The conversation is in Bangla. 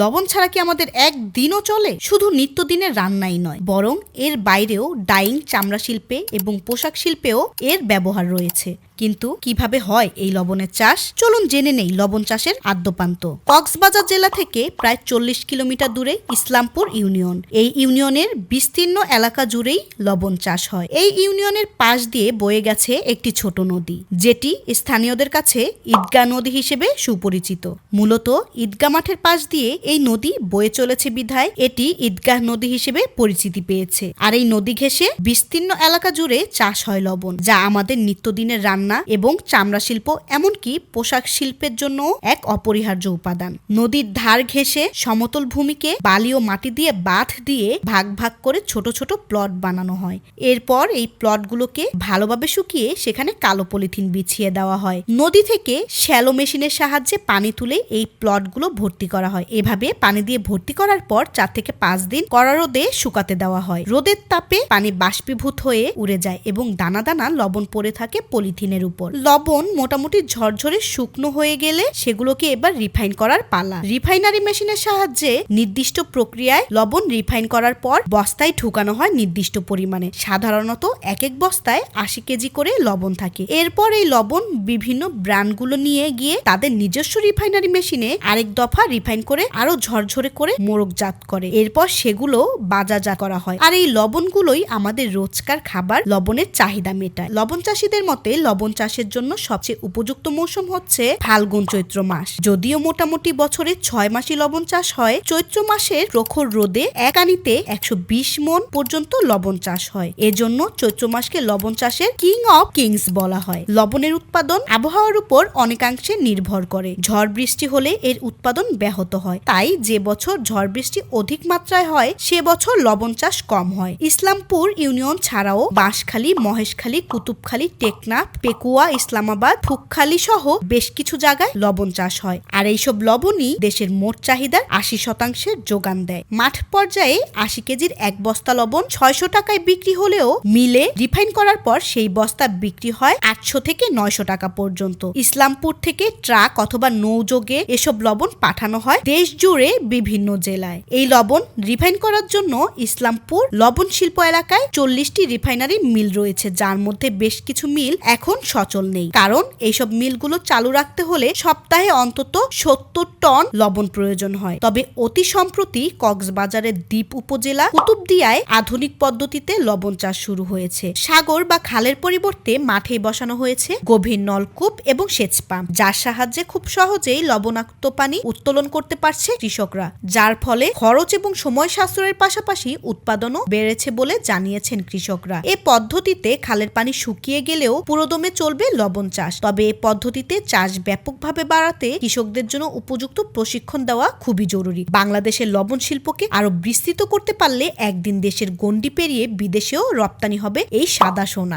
লবণ ছাড়া কি আমাদের একদিনও চলে? শুধু নিত্যদিনের রান্নাই নয়, বরং এর বাইরেও ডাইং, চামড়া শিল্পে এবং পোশাক শিল্পেও এর ব্যবহার রয়েছে। কিন্তু কীভাবে হয় এই লবণের চাষ? চলুন জেনে নেই লবণ চাষের আদ্যপান্ত। কক্সবাজার জেলা থেকে প্রায় চল্লিশ কিলোমিটার দূরে ইসলামপুর ইউনিয়ন। এই ইউনিয়নের বিস্তীর্ণ এলাকা জুড়েই লবণ চাষ হয়। এই ইউনিয়নের পাশ দিয়ে বয়ে গেছে একটি ছোট নদী, যেটি স্থানীয়দের কাছে ঈদগা নদী হিসেবে সুপরিচিত। মূলত ঈদগা মাঠের পাশ দিয়ে এই নদী বয়ে চলেছে বিধায়। এটি ঈদগাহ নদী হিসেবে পরিচিতি পেয়েছে। আর এই নদী ঘেঁষে বিস্তীর্ণ এলাকা জুড়ে চাষ হয় লবণ, যা আমাদের নিত্যদিনের রান্না এবং চামড়া শিল্প, এমনকি পোশাক শিল্পের জন্য এক অপরিহার্য উপাদান। নদীর ধার ঘেঁষে সমতল ভূমিকে বালি ও মাটি দিয়ে বাঁধ দিয়ে ভাগ ভাগ করে ছোট ছোট প্লট বানানো হয়। এরপর এই প্লটগুলোকে ভালোভাবে শুকিয়ে সেখানে কালো পলিথিন বিছিয়ে দেওয়া হয়। নদী থেকে শ্যালো মেশিনের সাহায্যে পানি তুলে এই প্লটগুলো ভর্তি করা হয়। এভাবে পানি দিয়ে ভর্তি করার পর চার থেকে পাঁচ দিন কড়া রোদে শুকাতে দেওয়া হয়। রোদের তাপে পানি বাষ্পীভূত হয়ে উড়ে যায় এবং দানা দানা লবণ পড়ে থাকে পলিথিনের উপর। লবণ মোটামুটি ঝরঝরে শুকনো হয়ে গেলে সেগুলোকে এবার রিফাইন করার পালা। রিফাইনারি মেশিনের সাহায্যে নির্দিষ্ট প্রক্রিয়ায় লবণ রিফাইন করার পর বস্তায় ঢুকানো হয় নির্দিষ্ট পরিমাণে। সাধারণত এক এক বস্তায় আশি কেজি করে লবণ থাকে। এরপর এই লবণ বিভিন্ন ব্র্যান্ডগুলো নিয়ে গিয়ে তাদের নিজস্ব রিফাইনারি মেশিনে আরেক দফা রিফাইন করে আরও ঝরঝরে করে মোড়কজাত করে। এরপর সেগুলো বাজারজাত করা হয়। আর এই লবণগুলোই আমাদের রোজকার খাবার লবণের চাহিদা মেটায়। লবণ চাষীদের মতে লবণ চাষের জন্য সবচেয়ে উপযুক্ত মৌসুম হচ্ছে ফাল্গুন চৈত্র মাস। যদিও মোটামুটি বছরে ছয় মাসই লবণ চাষ হয়, চৈত্র মাসের প্রখর রোদে এক আনিতে একশো বিশ মন পর্যন্ত লবণ চাষ হয়। এজন্য চৈত্র মাসকে লবণ চাষের কিং অফ কিংস বলা হয়। লবণের উৎপাদন আবহাওয়ার উপর অনেকাংশে নির্ভর করে। ঝড় বৃষ্টি হলে এর উৎপাদন ব্যাহত হয়। তাই যে বছর ঝড় বৃষ্টি অধিক মাত্রায় হয়, সে বছর লবণ চাষ কম হয়। ইসলামপুর ইউনিয়ন ছাড়াও বাঁশখালী, মহেশখালী, কুতুবখালী, টেকনাফ, পেকুয়া, ইসলামাবাদ, ফুকখালী সহ বেশ কিছু জায়গায় লবণ চাষ হয়। আর এইসব লবণই দেশের মোট চাহিদার আশি শতাংশের যোগান দেয়। মাঠ পর্যায়ে আশি কেজির এক বস্তা লবণ ছয়শো টাকায় বিক্রি হলেও মিলে রিফাইন করার পর সেই বস্তা বিক্রি হয় আটশো থেকে নয়শো টাকা পর্যন্ত। ইসলামপুর থেকে ট্রাক অথবা নৌযোগে এসব লবণ পাঠানো হয়। দেশ জুড়ে বিভিন্ন জেলায়। এই লবণ রিফাইন করার জন্য ইসলামপুর লবণ শিল্প এলাকায় চল্লিশটি রিফাইনারি মিল রয়েছে, যার মধ্যে বেশ কিছু মিল এখন সচল নেই। কারণ এইসব মিলগুলো চালু রাখতে হলে সপ্তাহে অন্তত সত্তর টন লবণ প্রয়োজন হয়। তবে অতি সম্প্রতি কক্সবাজারের দ্বীপ উপজেলা কুতুবদিয়ায় আধুনিক পদ্ধতিতে লবণ চাষ শুরু হয়েছে। সাগর বা খালের পরিবর্তে মাঠে বসানো হয়েছে গভীর নলকূপ এবং সেচ পাম্প, যার সাহায্যে খুব সহজেই লবণাক্ত পানি উত্তোলন করতে পারছে কৃষকরা, যার ফলে খরচ এবং সময় সাশ্রয়ের পাশাপাশি উৎপাদনও বেড়েছে বলে জানিয়েছেন কৃষকরা। এ পদ্ধতিতে খালের পানি শুকিয়ে গেলেও পুরোদমে চলবে লবণ চাষ। তবে এ পদ্ধতিতে চাষ ব্যাপকভাবে বাড়াতে কৃষকদের জন্য উপযুক্ত প্রশিক্ষণ দেওয়া খুবই জরুরি। বাংলাদেশের লবণ শিল্পকে আরও বিস্তৃত করতে পারলে একদিন দেশের গণ্ডি পেরিয়ে বিদেশেও রপ্তানি হবে এই সাদা সোনা।